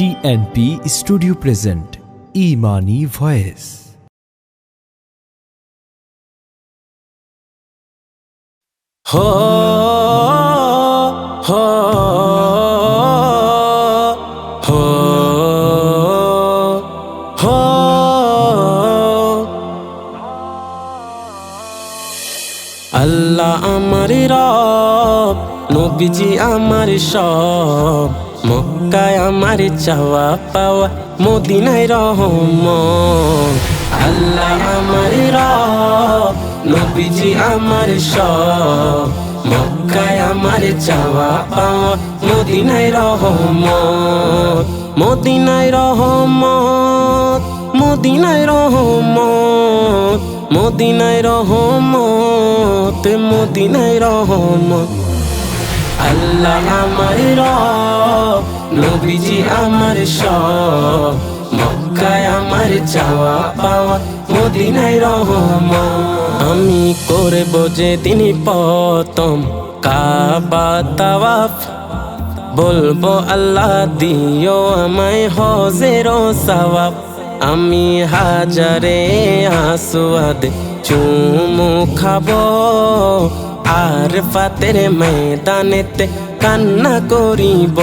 TNP studio present ইমানি voice হো হো হো হো আল্লাহ আমার রব নবীজি আমার সব, মক্কায় আমার চাওয়া পাওয়া, মদিনায় রহম আল্লাহ আমার রব, নবীজি আমার সব, মক্কায় আমার চাওয়া পাওয়া, মদিনায় রহমত। মদিনায় রহমত মদিনায় রহমত মদিনায় রহমত মদিনায় রহমত। আল্লাহ আমার রব, নবীজি আমার সব। আমার চাওয়া পাওয়া, মদিনায় রহমত। আমি করব যে তিনি পতম কাবা তাওয়াফ। বলব আল্লাহ দিও আমায় হজের সওয়াব। আমি হাজারে আসুয়াদ চুমু খাব। আর ফাতের ময়দানেতে কান্না করিব।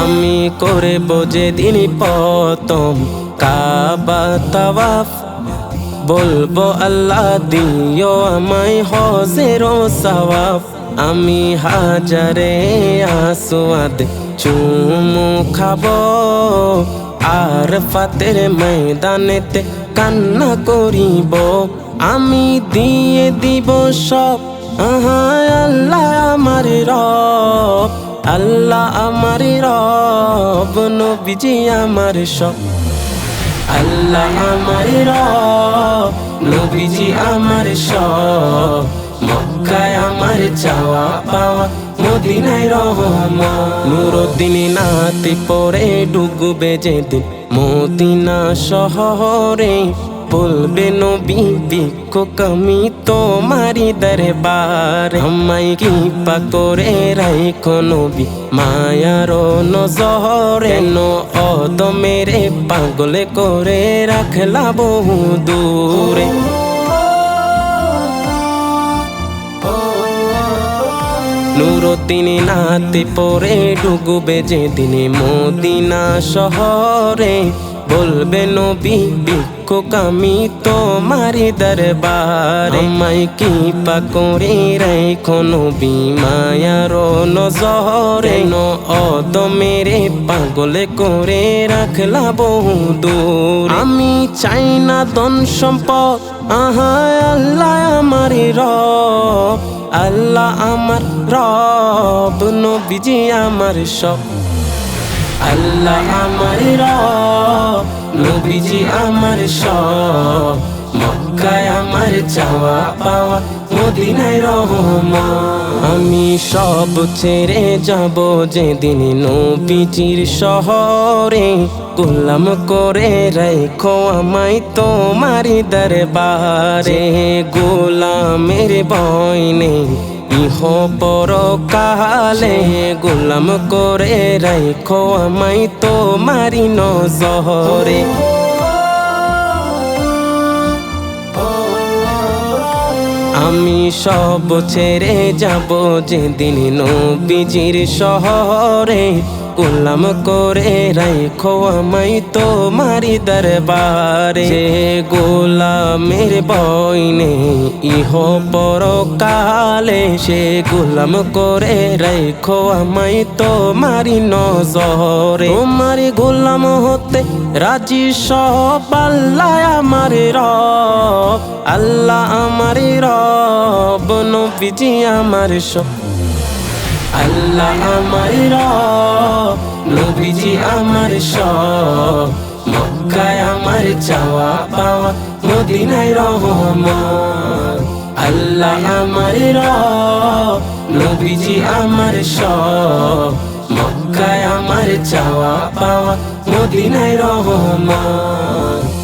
আমি করব যে দিন পতম কাবা তাওয়াফ। বলব আল্লাহ দিও আমায় হজের সওয়াব। আমি হাজারে আসুয়াদ চুমু খাব। আর ফাতের ময়দানেতে কান্না করিব। আমি দিয়ে দিব সব। আহা, আল্লাহ আমার রব। আল্লাহ আমার রব, নবীজি আমার সব। আল্লাহ আমার রব, নবীজি আমার সব। মক্কায় আমার চাওয়া পাওয়া মদিনায় রহমা নুরুদ্দিন নাতি পরে ডুববে যেদিন। মদিনা শহরে বলবে নবী, ভিক্ষুক আমি তোমারি দরবার। আমায় কি করে রাইখো নবী, মায়ার নজরে। নো অদ মেরে পাগলে করে রাখলা বহু দূরে। নুরুদ্দিন নাতি পরে ডুববে যেদিন মদিনা শহরে। বলবে নবী ভিক্ষুক আমি তোমারি দরবার। আমায় কি পাকরে রেখো নবী মায়ার নজরে। ন অদ মেরে পাগলে করে রাখলা বহু দূর। আমি চাই না ধন সম্পদ, আহা আল্লাহ আমার রব। আল্লাহ আমার রব, নবীজি আমার সব। আল্লাহ আমার রব আমার সব। মক্কায় আমার চাওয়া পাওয়া আমি সব ছেড়ে যাব যেদিন নবীজির শহরে। গোলাম করে রেখো আমায় তোমারি দরবারে। গোলামের বয় নেই ইহ কালে গোলাম করে রাইখো আমাই তো মারি নজরে। আমি সব ছেড়ে যাব যেদিন নবীজির শহরে। গোলাম করে রাখো আমায় তো মারি দরবারে যে গোলামের বইনে ইহ পর কালে সে গোলাম করে রাখো আমায় তো মারি নজরে তোমার গোলাম হতে রাজি সব আল্লাহ আমার রব আল্লাহ আমার রব নবীজি আমার সব আল্লাহ আমার নবীজি আমার সব। মক্কায় আমার চাওয়া পাওয়া, মদিনায় রহমত। আল্লাহ আমার নবীজি আমার সব। মক্কায় আমার চাওয়া পাওয়া, মদিনায় রহমত।